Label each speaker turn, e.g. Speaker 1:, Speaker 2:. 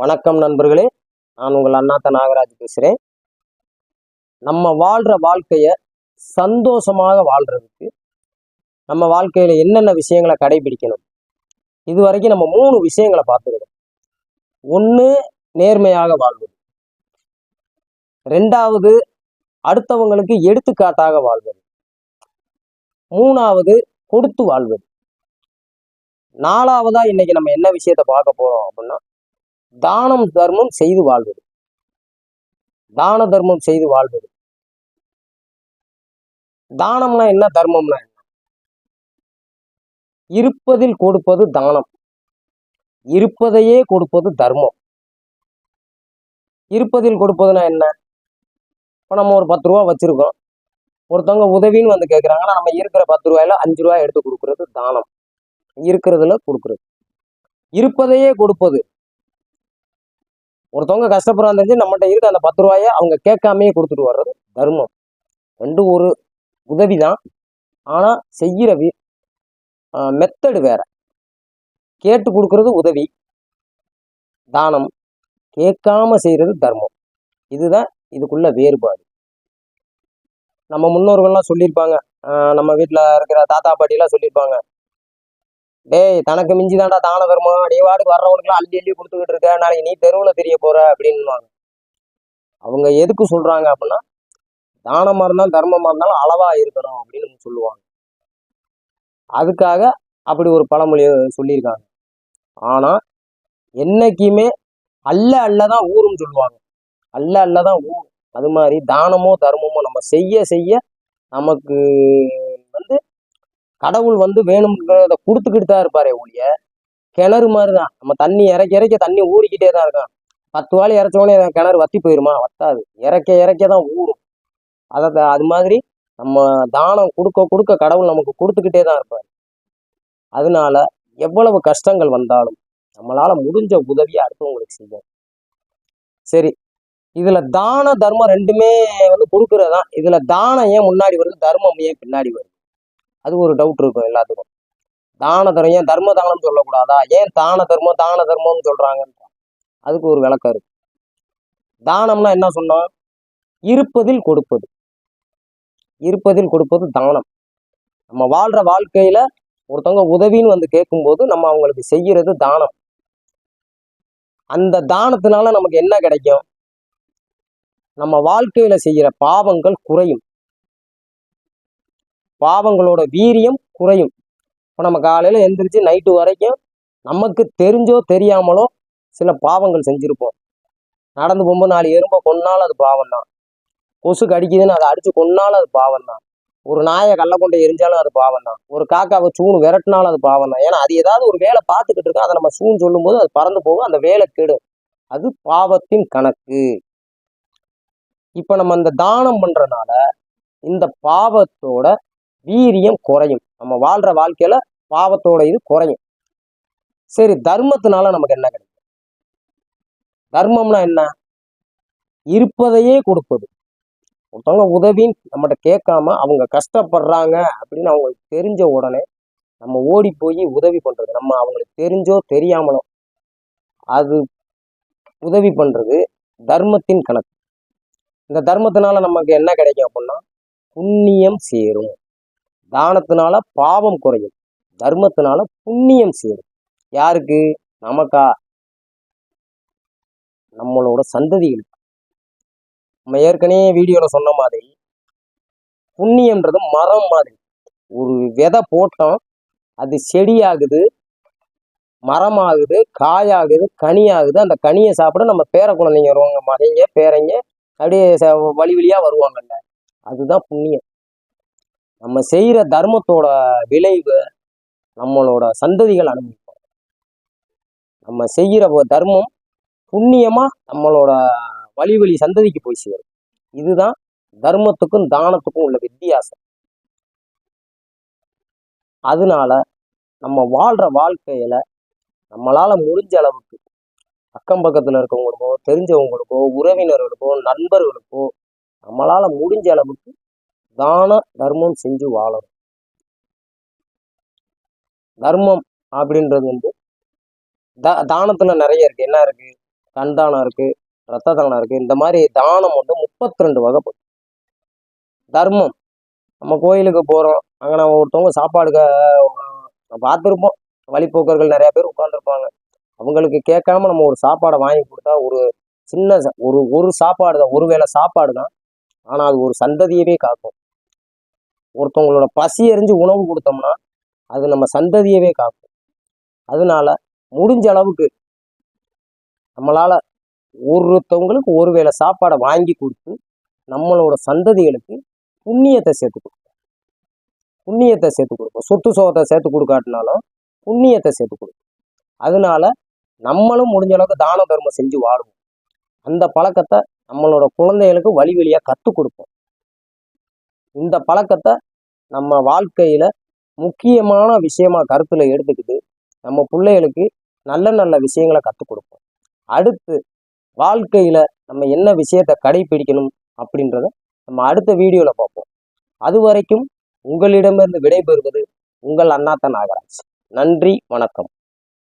Speaker 1: வணக்கம் நண்பர்களே. நான் உங்கள் அண்ணாத்த நாகராஜ் பேசுகிறேன் நம்ம வாழ்கிற வாழ்க்கையை சந்தோஷமாக வாழ்கிறதுக்கு நம்ம வாழ்க்கையில் என்னென்ன விஷயங்களை கடைபிடிக்கணும்? இது வரைக்கும் நம்ம மூணு விஷயங்களை பார்த்துக்கணும். ஒன்று நேர்மையாக வாழ்வது. ரெண்டாவது அடுத்தவங்களுக்கு எடுத்துக்காட்டாக வாழ்வது. மூணாவது கொடுத்து வாழ்வது. நாலாவதா இன்னைக்கு நம்ம என்ன விஷயத்த பார்க்க போறோம் அப்படின்னா தானம் தர்மம் செய்து வாழ்வது. தான தர்மம் செய்து வாழ்வது. தானம்னா என்ன? தர்மம்னா என்ன? இருப்பதில் கொடுப்பது தானம். இருப்பதையே கொடுப்பது தர்மம். இருப்பதில் கொடுப்பதுனா என்ன? இப்போ நம்ம ஒரு பத்து ரூபா வச்சிருக்கோம். ஒருத்தவங்க உதவின்னு வந்து கேட்குறாங்கன்னா நம்ம இருக்கிற பத்து ரூபாயில அஞ்சு ரூபாய் எடுத்து கொடுக்கறது தானம். இருக்கிறதுல கொடுக்கறது. இருப்பதையே கொடுப்பது. ஒருத்தவங்க கஷ்டப்படுறாங்க தெரிஞ்சு நம்மகிட்ட இருக்க அந்த பத்து ரூபாய அவங்க கேட்காமையே கொடுத்துட்டு வர்றது தர்மம். ரெண்டு ஒரு உதவி தான். ஆனால் செய்கிற வி மெத்தடு வேற. கேட்டு கொடுக்கறது உதவி. தானம். கேட்காம செய்கிறது தர்மம். இதுதான் இதுக்குள்ள வேறுபாடு. நம்ம முன்னோர்கள்லாம் சொல்லியிருப்பாங்க. நம்ம வீட்டில் இருக்கிற தாத்தா பாட்டிலாம் சொல்லியிருப்பாங்க. டேய் தனக்கு மிஞ்சி தாண்டா தான தர்மம் நீ வாட்டுக்கு வர்றவனுக்குலாம் அள்ளி அள்ளி கொடுத்துக்கிட்டு இருக்க. நாளைக்கு நீ தெருவில் தெரிய போற அப்படின்னுவாங்க. அவங்க எதுக்கு சொல்றாங்க அப்படின்னா தானமாக இருந்தாலும் தர்மமாக இருந்தாலும் அளவா இருக்கணும் அப்படின்னு சொல்லுவாங்க. அதுக்காக அப்படி ஒரு பழமொழி சொல்லியிருக்காங்க. ஆனா என்னைக்குமே அல்ல அல்லதான் ஊருன்னு சொல்லுவாங்க. அல்ல அல்லதான் ஊர். அது மாதிரி தானமோ தர்மமோ நம்ம செய்ய செய்ய நமக்கு வந்து கடவுள் வந்து வேணுங்கிறத கொடுத்துக்கிட்டு தான் இருப்பாரே ஒழிய கிணறு மாதிரி தான் நம்ம தண்ணி இறக்க இறக்க தண்ணி ஊறிக்கிட்டே தான் இருக்கான். பத்து வாளி இறைச்ச உடனே கிணறு வத்தி போயிருமா? வத்தாது. இறக்க இறக்க தான் ஊறும். அதை த- அது மாதிரி நம்ம தானம் கொடுக்க கொடுக்க கடவுள் நமக்கு கொடுத்துக்கிட்டே தான் இருப்பார். அதனால எவ்வளவு கஷ்டங்கள் வந்தாலும் நம்மளால முடிஞ்ச உதவியை அடுத்தவங்களுக்கு செய்யும் சரி இதுல தான தர்மம் ரெண்டுமே வந்து கொடுக்கறதுதான். இதுல தானம் ஏன் முன்னாடி வருது? தர்மம் ஏன் பின்னாடி வருது? அது ஒரு டவுட் இருக்கும் எல்லாத்துக்கும். தான தர்மம் ஏன் தர்ம தானம் சொல்லக்கூடாதா? ஏன் தான தர்மம் தான தர்மம்னு சொல்றாங்கன்றான் அதுக்கு ஒரு விளக்கம் இருக்கு. தானம்னா என்ன சொன்னோம் இருப்பதில் கொடுப்பது. இருப்பதில் கொடுப்பது தானம். நம்ம வாழ்ற வாழ்க்கையில ஒருத்தவங்க உதவின்னு வந்து கேட்கும்போது நம்ம அவங்களுக்கு செய்யறது தானம். அந்த தானத்தினால நமக்கு என்ன கிடைக்கும்? நம்ம வாழ்க்கையில செய்யற பாவங்கள் குறையும். பாவங்களோட வீரியம் குறையும். இப்போ நம்ம காலையில் எந்திரிச்சு நைட்டு வரைக்கும் நமக்கு தெரிஞ்சோ தெரியாமலோ சில பாவங்கள் செஞ்சுருப்போம். நடந்து போகும்போது நாலு எறும்பை கொன்னாலும் அது பாவம் தான் கொசு கடிக்குதுன்னு அதை அடிச்சு கொன்னாலும் அது பாவம் தான் ஒரு நாயை கள்ள கொண்டு எரிஞ்சாலும் அது பாவம் தான் ஒரு காக்காவை சூணு விரட்டினாலும் அது பாவம் தான் ஏன்னா அது ஏதாவது ஒரு வேலை பார்த்துக்கிட்டு இருக்கோம் அதை நம்ம சூன் சொல்லும்போது அது பறந்து போகும் அந்த வேலை கெடும். அது பாவத்தின் கணக்கு. இப்போ நம்ம இந்த தானம் பண்றனால இந்த பாவத்தோட வீரியம் குறையும். நம்ம வாழ்ற வாழ்க்கையில பாவத்தோட இது குறையும். சரி தர்மத்தினால நமக்கு என்ன கிடைக்கும்? தர்மம்னா என்ன? இருப்பதையே கொடுப்பது. ஒருத்தவங்க உதவின்னு நம்மகிட்ட கேட்காம அவங்க கஷ்டப்படுறாங்க அப்படின்னு அவங்களுக்கு தெரிஞ்ச உடனே நம்ம ஓடி போய் உதவி பண்றது. நம்ம அவங்களுக்கு தெரிஞ்சோ தெரியாமலோ அது உதவி பண்றது தர்மத்தின் கணக்கு. இந்த தர்மத்தினால நமக்கு என்ன கிடைக்கும் அப்படின்னா புண்ணியம் சேரும். தானத்தினால பாவம் குறையும். தர்மத்தினால புண்ணியம் சேரும். யாருக்கு? நமக்கா. நம்மளோட சந்ததிகளுக்கு. நம்ம ஏற்கனவே வீடியோல சொன்ன மாதிரி புண்ணியம்ன்றது மரம் மாதிரி. ஒரு விதை போட்டோம் அது செடியாகுது மரமாகுது காயாகுது கனியாகுது. அந்த கனியை சாப்பிட நம்ம பேர குழந்தைங்க வருவாங்க மகைங்க பேரைங்க அப்படியே ச- வழி வழியா வருவாங்கல்ல. அதுதான் புண்ணியம். நம்ம செய்யற தர்மத்தோட விளைவு நம்மளோட சந்ததிகள் அனுபவிப்போம் நம்ம செய்யற தர்மம் புண்ணியமா நம்மளோட வழி வழி சந்ததிக்கு போய் சேரும். இதுதான் தர்மத்துக்கும் தானத்துக்கும் உள்ள வித்தியாசம். அதனால நம்ம வாழ்ற வாழ்க்கையில நம்மளால முடிஞ்ச அளவுக்கு அக்கம் பக்கத்துல இருக்கவங்களுக்கோ தெரிஞ்சவங்களுக்கோ உறவினர்களுக்கோ நண்பர்களுக்கோ நம்மளால முடிஞ்ச அளவுக்கு தான தர்மம் செஞ்சு வாழணும். தர்மம் அப்படின்றது வந்து த தானத்துல நிறைய இருக்கு. என்ன இருக்கு? கண் தானம் இருக்கு ரத்த தானம் இருக்கு. இந்த மாதிரி தானம் வந்து முப்பத்தி ரெண்டு வகைப்படும். தர்மம். நம்ம கோயிலுக்கு போறோம். அங்க நம்ம ஒருத்தவங்க சாப்பாடு பார்த்துருப்போம். வழிப்போக்கர்கள் நிறைய பேர் உட்காந்துருப்பாங்க அவங்களுக்கு கேட்காம நம்ம ஒரு சாப்பாடை வாங்கி கொடுத்தா ஒரு சின்ன ஒரு ஒரு சாப்பாடு தான். ஒரு வேளை சாப்பாடு தான். ஆனா அது ஒரு சந்ததியவே காக்கும். ஒருத்தவங்களோட பசி எறிஞ்சு உணவு கொடுத்தோம்னா அது நம்ம சந்ததியவே காக்கும். அதனால முடிஞ்ச அளவுக்கு நம்மளால ஒருத்தவங்களுக்கு ஒரு வேளை சாப்பாடை வாங்கி கொடுத்து நம்மளோட சந்ததிகளுக்கு புண்ணியத்தை சேர்த்து கொடுக்கும். புண்ணியத்தை சேர்த்து கொடுப்போம் சொத்து சோகத்தை சேர்த்து கொடுக்காட்டினாலும் புண்ணியத்தை சேர்த்து கொடுக்கும். அதனால நம்மளும் முடிஞ்ச அளவுக்கு தான தர்மம் செஞ்சு வாழுவோம். அந்த பழக்கத்தை நம்மளோட குழந்தைகளுக்கு வழி வழியா கற்றுக் கொடுப்போம். இந்த பழக்கத்தை நம்ம வாழ்க்கையில முக்கியமான விஷயமா கருத்துல எடுத்துக்கிட்டு நம்ம பிள்ளைகளுக்கு நல்ல நல்ல விஷயங்களை கற்றுக் கொடுப்போம். அடுத்து வாழ்க்கையில நம்ம என்ன விஷயத்தை கடைபிடிக்கணும் அப்படின்றத நம்ம அடுத்த வீடியோல பார்ப்போம். அது வரைக்கும் உங்களிடமிருந்து விடைபெறுவது உங்கள் அண்ணாத்த நாகராஜ். நன்றி வணக்கம்.